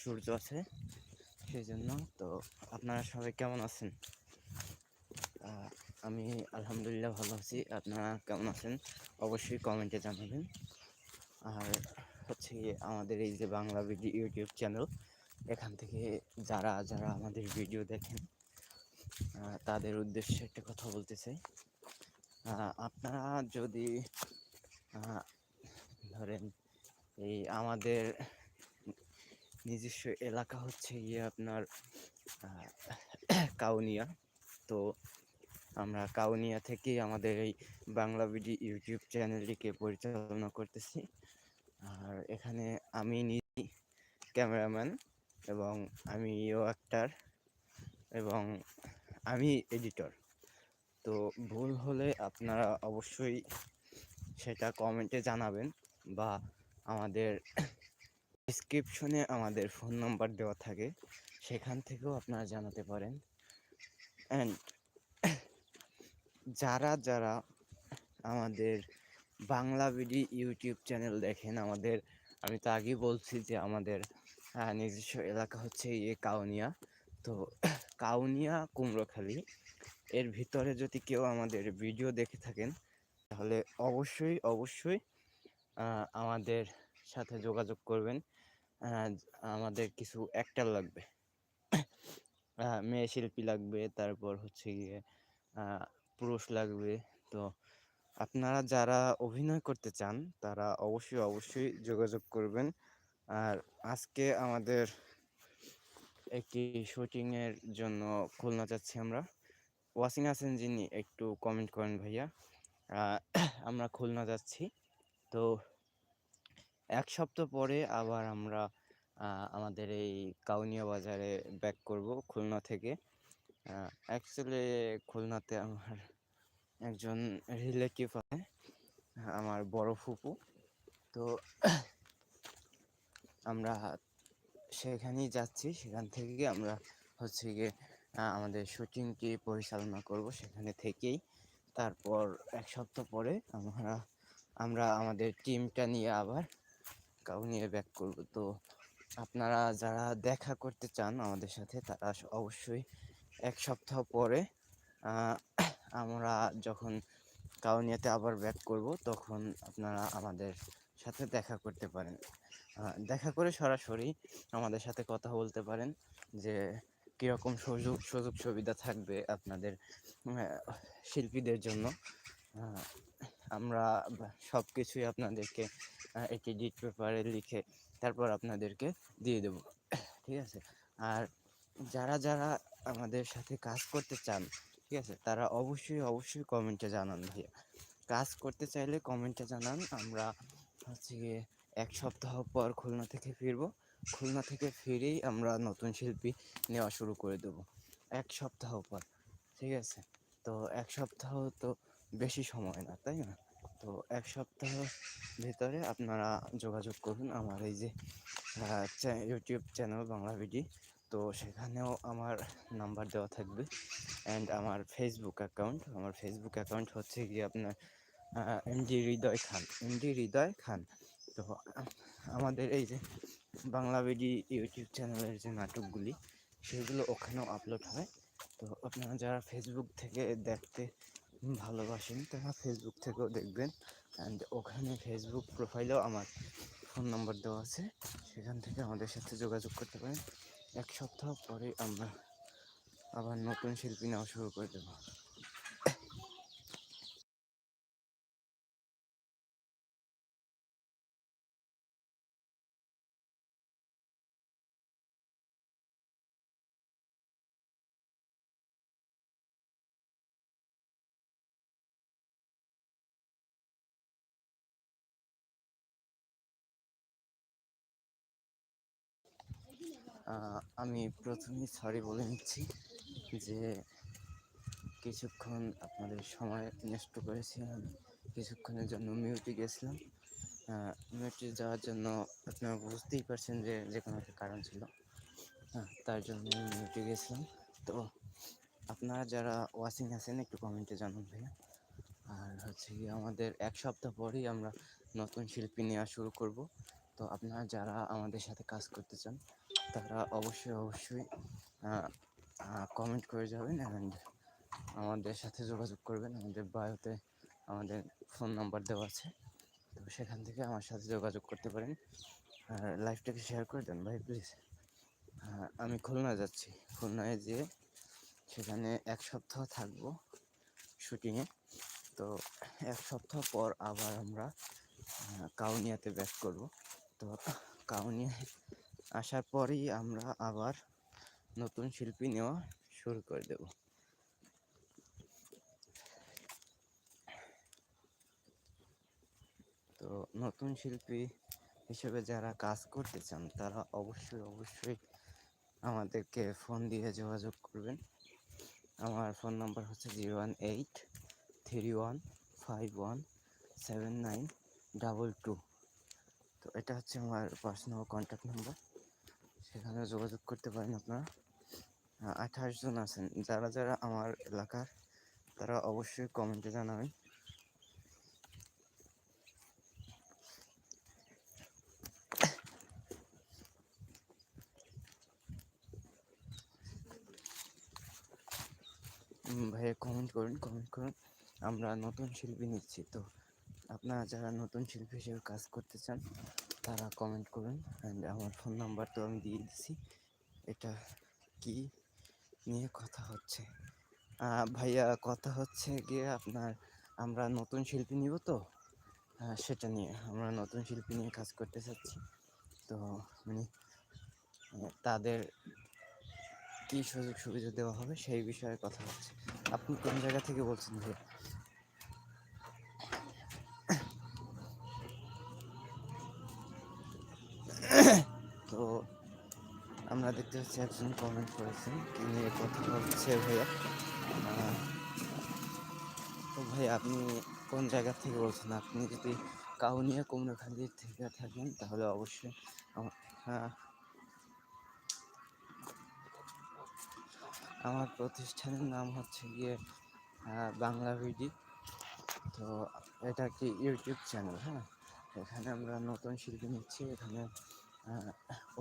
সূর্য আছে সেই জন্য তো আপনারা সবাই কেমন আছেন? আমি আলহামদুলিল্লাহ ভালো আছি। আপনারা কেমন আছেন? অবশ্যই কমেন্টে জানাবেন। আর হচ্ছে আমাদের এই যে বাংলা ভিডিও ইউটিউব চ্যানেল, এখান থেকে যারা যারা আমাদের ভিডিও দেখেন তাদের উদ্দেশ্যে একটা কথা বলতে চাই। আপনারা যদি ধরেন এই আমাদের নিজস্ব এলাকা হচ্ছে গিয়ে আপনার কাউনিয়া। তো আমরা কাউনিয়া থেকেই আমাদের এই বাংলা বিডি ইউটিউব চ্যানেলটিকে পরিচালনা করতেছি। আর এখানে আমি নিজেই ক্যামেরাম্যান এবং আমিও অ্যাক্টার এবং আমি এডিটর তো ভুল হলে আপনারা অবশ্যই সেটা কমেন্টে জানাবেন বা আমাদের ডিসক্রিপশনে আমাদের ফোন নাম্বার দেওয়া থাকে। সেখান থেকেও আপনারা জানাতে পারেন। অ্যান্ড যারা যারা আমাদের বাংলা বিডি ইউটিউব চ্যানেল দেখেন, আমাদের, আমি তো আগেই বলছি যে আমাদের নিজস্ব এলাকা হচ্ছে ইয়ে কাউনিয়া। তো কাউনিয়া, কুমড়োখালি, এর ভিতরে যদি কেউ আমাদের ভিডিও দেখে থাকেন, তাহলে অবশ্যই অবশ্যই আমাদের সাথে যোগাযোগ করবেন। আমাদের কিছু অ্যাক্টার লাগবে। মেয়ে শিল্পী লাগবে, তারপর হচ্ছে গিয়ে পুরুষ লাগবে। তো আপনারা যারা অভিনয় করতে চান, তারা অবশ্যই অবশ্যই যোগাযোগ করবেন। আর আজকে আমাদের একটি শুটিং এর জন্য খুলনা যাচ্ছি আমরা। ওয়াসিং আছেন যিনি, একটু কমেন্ট করেন ভাইয়া। আমরা খুলনা যাচ্ছি। তো এক সপ্তাহ পরে আবার আমরা আমাদের এই কাউনিয়া বাজারে ব্যাক করব খুলনা থেকে। অ্যাকচুয়ালি খুলনাতে আমার একজন রিলেটিভ আছে, আমার বড় ফুপু। তো আমরা সেখানেই যাচ্ছি, সেখান থেকে আমরা হচ্ছে গিয়ে আমাদের শুটিংটি পরিচালনা করব সেখানে থেকেই। তারপর এক সপ্তাহ পরে আমরা আমরা আমাদের টিমটা নিয়ে আবার কাউ নিয়ে ব্যাক করব। তো আপনারা যারা দেখা করতে চান আমাদের সাথে, তারা অবশ্যই এক সপ্তাহ পরে আমরা যখন কাউনিয়াতে আবার ব্যাক করব, তখন আপনারা আমাদের সাথে দেখা করতে পারেন। দেখা করে সরাসরি আমাদের সাথে কথা বলতে পারেন যে, কীরকম সুযোগ সুযোগ সুবিধা থাকবে আপনাদের শিল্পীদের জন্য। আমরা সব কিছুই আপনাদেরকে একটি ডিট পেপারে লিখে তারপর আপনাদেরকে দিয়ে দেব। ঠিক আছে? আর যারা যারা আমাদের সাথে কাজ করতে চান, ঠিক আছে? তারা অবশ্যই অবশ্যই কমেন্টে জানান ভাইয়া। কাজ করতে চাইলে কমেন্টে জানান। আমরা হচ্ছে গিয়ে এক সপ্তাহ পর খুলনা থেকে ফিরবো। খুলনা থেকে ফিরেই আমরা নতুন শিল্পী নেওয়া শুরু করে দেব। এক সপ্তাহ পর, ঠিক আছে? তো এক সপ্তাহ তো বেশি সময় না, তাই না? তো এক সপ্তাহ ভিতরে আপনারা যোগাযোগ করুন আমার এই যে ইউটিউব চ্যানেল বাংলা ভিডি। তো সেখানেও আমার নাম্বার দেওয়া থাকবে। অ্যান্ড আমার ফেসবুক অ্যাকাউন্ট আমার ফেসবুক অ্যাকাউন্ট হচ্ছে কি আপনার এমডি হৃদয় খান এমডি হৃদয় খান। তো আমাদের এই যে বাংলা ভিডি ইউটিউব চ্যানেলের যে নাটকগুলি, সেগুলো ওখানেও আপলোড হয়। তো আপনারা যারা ফেসবুক থেকে দেখতে ভালোবাসেন। তারা ফেসবুক থেকেও দেখবেন। অ্যান্ড ওখানে ফেসবুক প্রোফাইলেও আমার ফোন নাম্বার দেওয়া আছে। সেখান থেকে আমাদের সাথে যোগাযোগ করতে পারেন। এক সপ্তাহ পরে আমরা আবার নতুন শিল্পী নেওয়া শুরু করে দেবো। আমি প্রথমেই সরি বলে নিচ্ছি যে কিছুক্ষণ আপনাদের সময় নষ্ট করেছি। আমি কিছুক্ষণের জন্য মিউটে গেছিলাম। মিউটে যাওয়ার জন্য আপনারা বুঝতেই পারছেন যে যে কোনো একটা কারণ ছিল। হ্যাঁ তার জন্য মিউটে গেছিলাম। তো আপনারা যারা ওয়াচিং আছেন, একটু কমেন্টে জানান ভাইয়া। আর হচ্ছে কি আমাদের এক সপ্তাহ পরেই আমরা নতুন শিল্পী নেওয়া শুরু করব। তো আপনারা যারা আমাদের সাথে কাজ করতে চান তারা অবশ্যই অবশ্যই কমেন্ট করে যাবেন অ্যান্ড আমাদের সাথে যোগাযোগ করবেন। আমাদের বায়োতে আমাদের ফোন নাম্বার দেওয়া আছে। তো সেখান থেকে আমার সাথে যোগাযোগ করতে পারেন। আর লাইভটাকে শেয়ার করে দেন ভাই প্লিজ আমি খুলনা যাচ্ছি। খুলনায় যেয়ে সেখানে এক সপ্তাহ থাকব শুটিংয়ে তো এক সপ্তাহ পর আবার আমরা কাউনিয়াতে ব্যাক করব। তো কাউনিয়া আসার পরেই আমরা আবার নতুন শিল্পী নেওয়া শুরু করে দেব। তো নতুন শিল্পী হিসেবে যারা কাজ করতে চান, তারা অবশ্যই অবশ্যই আমাদেরকে ফোন দিয়ে যোগাযোগ করবেন। আমার ফোন নাম্বার হচ্ছে zero one eight three one five one seven nine double two. তো এটা হচ্ছে আমার পার্সোনাল কন্ট্যাক্ট নাম্বার। সেখানে যোগাযোগ করতে পারেন আপনারা। আঠাশ জন আছেন। যারা যারা আমার এলাকার, তারা অবশ্যই কমেন্টে জানাবেন। ভাইয়া কমেন্ট করুন কমেন্ট করুন। আমরা নতুন শিল্পী নিচ্ছি। তো আপনারা যারা নতুন শিল্পী হিসেবে কাজ করতে চান তারা কমেন্ট করুন অ্যান্ড আমার ফোন নাম্বার তো আমি দিয়ে দিছি। এটা কি নিয়ে কথা হচ্ছে? ভাইয়া, কথা হচ্ছে গিয়ে আপনার আমরা নতুন শিল্পী নিব তো? হ্যাঁ সেটা নিয়ে আমরা নতুন শিল্পী নিয়ে কাজ করতে চাচ্ছি। তো মানে তাদের কী সুযোগ সুবিধা দেওয়া হবে সেই বিষয়ে কথা হচ্ছে। আপনি কোন জায়গা থেকে বলছেন ভাই তো আমরা দেখতে পাচ্ছি একজন কমেন্ট করেছেন, কি নিয়ে কথা হচ্ছে ভাইয়া? তো ভাই আপনি কোন জায়গা থেকে বলছেন? আপনি যদি কাউনিয়া কুমড়াখালির থেকে থাকেন, তাহলে অবশ্যই হ্যাঁ। আমার প্রতিষ্ঠানের নাম হচ্ছে গিয়ে বাংলা ভিডি। তো এটা কি ইউটিউব চ্যানেল? হ্যাঁ। এখানে আমরা নতুন শিল্পী নিচ্ছি, এখানে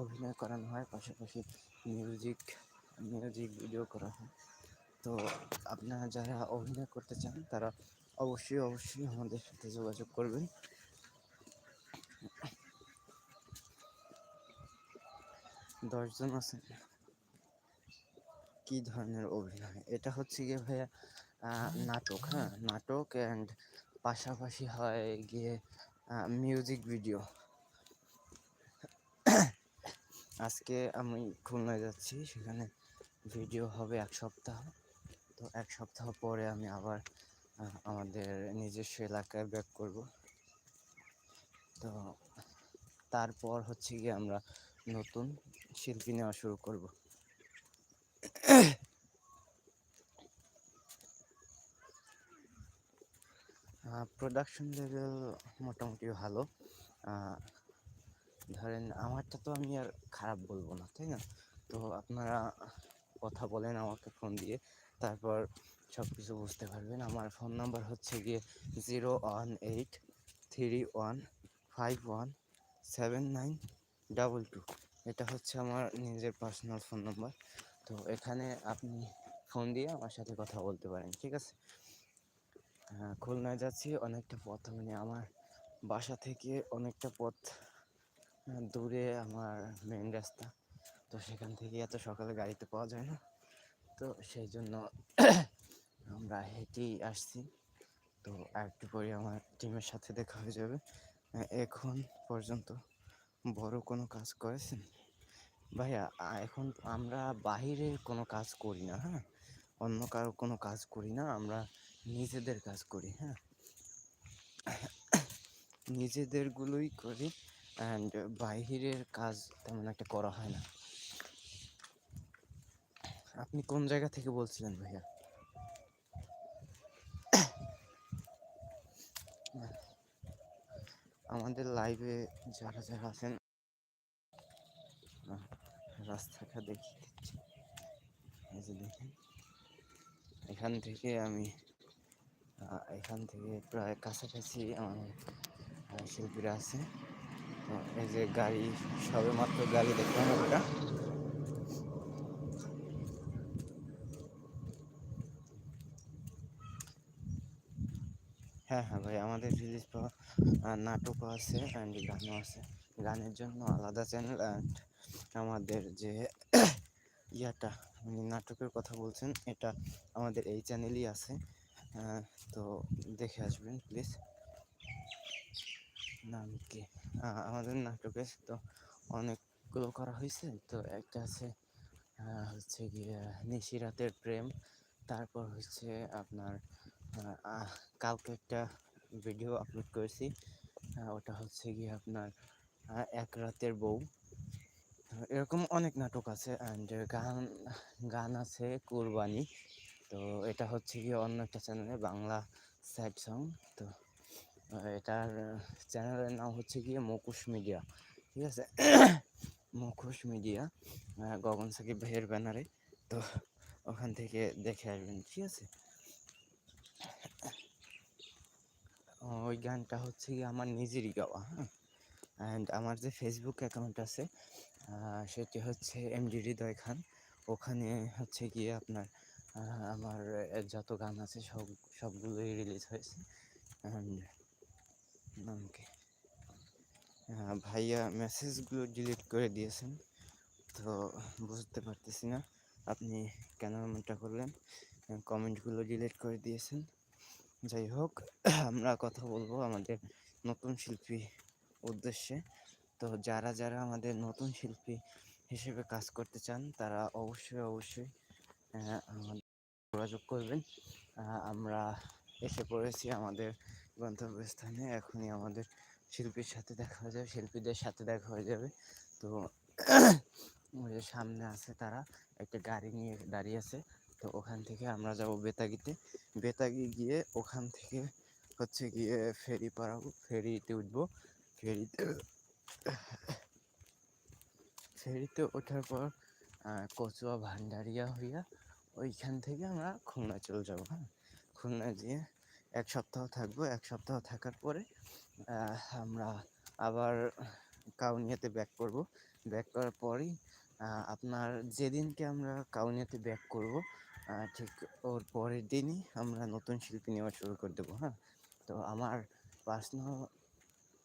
অভিনয় করানো হয়, পাশাপাশি মিউজিক মিউজিক ভিডিও করা হয়। তো আপনারা যারা অভিনয় করতে চান, তারা অবশ্যই অবশ্যই আমাদের সাথে যোগাযোগ করবেন। দশজন আছেন। কি ধরনের অভিনয়? এটা হচ্ছে গিয়ে ভাইয়া নাটক হ্যাঁ? নাটক অ্যান্ড পাশাপাশি হয় গিয়ে মিউজিক ভিডিও আজকে আমি খুলনায় যাচ্ছি, সেখানে ভিডিও হবে এক সপ্তাহ। তো এক সপ্তাহ পরে আমি আবার আমাদের নিজস্ব এলাকায় ব্যাক করব। তো তারপর হচ্ছে গিয়ে আমরা নতুন শিল্পী নেওয়া শুরু করব। প্রোডাকশন লেভেল মোটামুটি ভালো। ধরেন আমারটা তো আমি আর খারাপ বলব না, তাই না? তো আপনারা কথা বলেন আমাকে ফোন দিয়ে। তারপর সব কিছু বুঝতে পারবেন। আমার ফোন নাম্বার হচ্ছে গিয়ে zero one eight three one five one seven nine double two এটা হচ্ছে আমার নিজের পার্সোনাল ফোন নাম্বার তো এখানে আপনি ফোন দিয়ে আমার সাথে কথা বলতে পারেন, ঠিক আছে? হ্যাঁ খুলনায় যাচ্ছি, অনেকটা পথ মানে আমার বাসা থেকে অনেকটা পথ দূরে আমার মেন রাস্তা। তো সেখান থেকে এত সকালে গাড়িতে পাওয়া যায় না। তো সেই জন্য আমরা হেঁটেই আসছি। তো একটু পরে আমার টিমের সাথে দেখা হয়ে যাবে। এখন পর্যন্ত বড় কোনো কাজ করেছেন? ভাইয়া এখন আমরা বাহিরের কোনো কাজ করি না হ্যাঁ? অন্য কারও কোনো কাজ করি না। আমরা নিজেদের কাজ করি হ্যাঁ। নিজেদেরগুলোই করি অ্যান্ড বাহিরের কাজ তেমন একটা করা হয় না। আপনি কোন জায়গা থেকে বলছিলেন ভাইয়া? আমাদের লাইভে যারা যারা আছেন, রাস্তাটা দেখিয়ে দিচ্ছি। দেখেন, এখান থেকে আমি এখান থেকে প্রায় কাছাকাছি আমার শিল্পীরা আছে। তো এই যে গাড়ি সবে মাত্র গাড়ি দেখলাম একটা। হ্যাঁ হ্যাঁ ভাই, আমাদের রিলিজ পাওয়া নাটকও আছে অ্যান্ড গানও আছে। গানের জন্য আলাদা চ্যানেল অ্যান্ড আমাদের যে ইয়াটা, উনি নাটকের কথা বলছেন, এটা আমাদের এই চ্যানেলই আছে। তো দেখে আসবেন প্লিজ নাম কি? আমাদের নাটকে তো অনেকগুলো করা হয়েছে। তো একটা আছে হচ্ছে গিয়ে নিশিরাতের প্রেম। তারপর হচ্ছে আপনার কালকে একটা ভিডিও আপলোড করেছি। ওটা হচ্ছে গিয়ে আপনার এক রাতের বউ। এরকম অনেক নাটক আছে অ্যান্ড গান গান আছে, কুরবানি। তো এটা হচ্ছে গিয়ে অন্য একটা চ্যানেলে বাংলা স্যাড সং তো এটার চ্যানেলের নাম হচ্ছে গিয়ে মুকুশ মিডিয়া ঠিক আছে? মুখোশ মিডিয়া গগন সাকিব ভাইয়ের ব্যানারে তো, ওখান থেকে দেখে আসবেন, ঠিক আছে? ওই গানটা হচ্ছে গিয়ে আমার নিজেরই গাওয়া হ্যাঁ? অ্যান্ড আমার যে ফেসবুক অ্যাকাউন্ট আছে সেটি হচ্ছে এমডি হৃদয় খান, ওখানে হচ্ছে গিয়ে আপনার আমার যত গান আছে সব, সবগুলোই রিলিজ হয়েছে। নাম ভাইয়া মেসেজগুলো ডিলিট করে দিয়েছেন। তো বুঝতে পারতেছি না আপনি কেন এমনটা করলেন। কমেন্টগুলো ডিলিট করে দিয়েছেন। যাই হোক, আমরা কথা বলব আমাদের নতুন শিল্পী উদ্দেশ্যে। তো যারা যারা আমাদের নতুন শিল্পী হিসেবে কাজ করতে চান, তারা অবশ্যই অবশ্যই আমাদের যোগাযোগ করবেন। আমরা এসে পড়েছি আমাদের গন্তব্যস্থানে। এখনই আমাদের শিল্পীর সাথে দেখা হয়ে যাবে, শিল্পীদের সাথে দেখা হয়ে যাবে। তো যে সামনে আছে তারা, একটা গাড়ি নিয়ে দাঁড়িয়ে আছে। তো ওখান থেকে আমরা যাব বেতাগিতে। বেতাগি গিয়ে ওখান থেকে হচ্ছে গিয়ে ফেরি পাড়াবো ফেরিতে উঠবো। ফেরিতে ফেরিতে ওঠার পর কচুয়া ভান্ডারিয়া হইয়া ওইখান থেকে আমরা খুলনা চলে যাব হ্যাঁ? খুলনা গিয়ে এক সপ্তাহ থাকব, এক সপ্তাহ থাকার পরে আমরা আবার কাউনিয়াতে ব্যাক করব। ব্যাক করার পরেই আপনার যেদিনকে আমরা কাউনিয়াতে ব্যাক করব ঠিক ওর পরের দিনই আমরা নতুন শিল্পী নেওয়া শুরু করে দেবো হ্যাঁ? তো আমার পার্সোনাল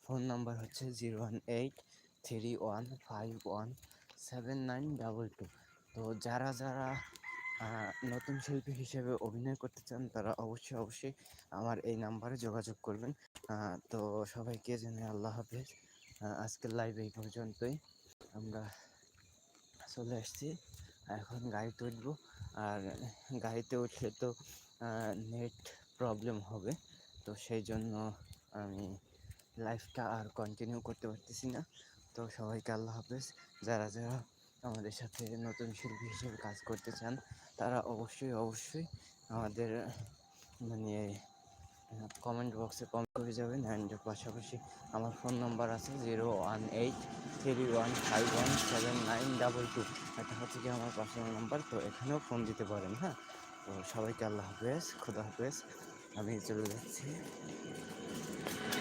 ফোন নাম্বার হচ্ছে zero one eight three one five one seven nine double two তো যারা যারা নতুন শিল্পী হিসেবে অভিনয় করতে চান, তারা অবশ্যই অবশ্যই আমার এই নাম্বারে যোগাযোগ করবেন। তো সবাইকে জানে আল্লাহ হাফেজ। আজকের লাইভ এই পর্যন্তই। আমরা চলে আসছি। এখন গাড়িতে উঠবো। আর গাড়িতে উঠলে তো নেট প্রবলেম হবে। তো সেই জন্য আমি লাইফটা আর কন্টিনিউ করতে পারতেছি না। তো সবাইকে আল্লাহ হাফেজ। যারা যারা আমাদের সাথে নতুন শিল্পী হিসেবে কাজ করতে চান, তারা অবশ্যই অবশ্যই আমাদের মানে কমেন্ট বক্সে কমেন্ট করে যাবেন অ্যান্ড পাশাপাশি আমার ফোন নাম্বার আছে zero one eight three one five one seven nine double two এটা হচ্ছে কি আমার পার্সোনাল নাম্বার তো এখানেও ফোন দিতে পারেন হ্যাঁ? তো সবাইকে আল্লাহ হাফেজ, খুদা হাফেজ। আমি চলে যাচ্ছি।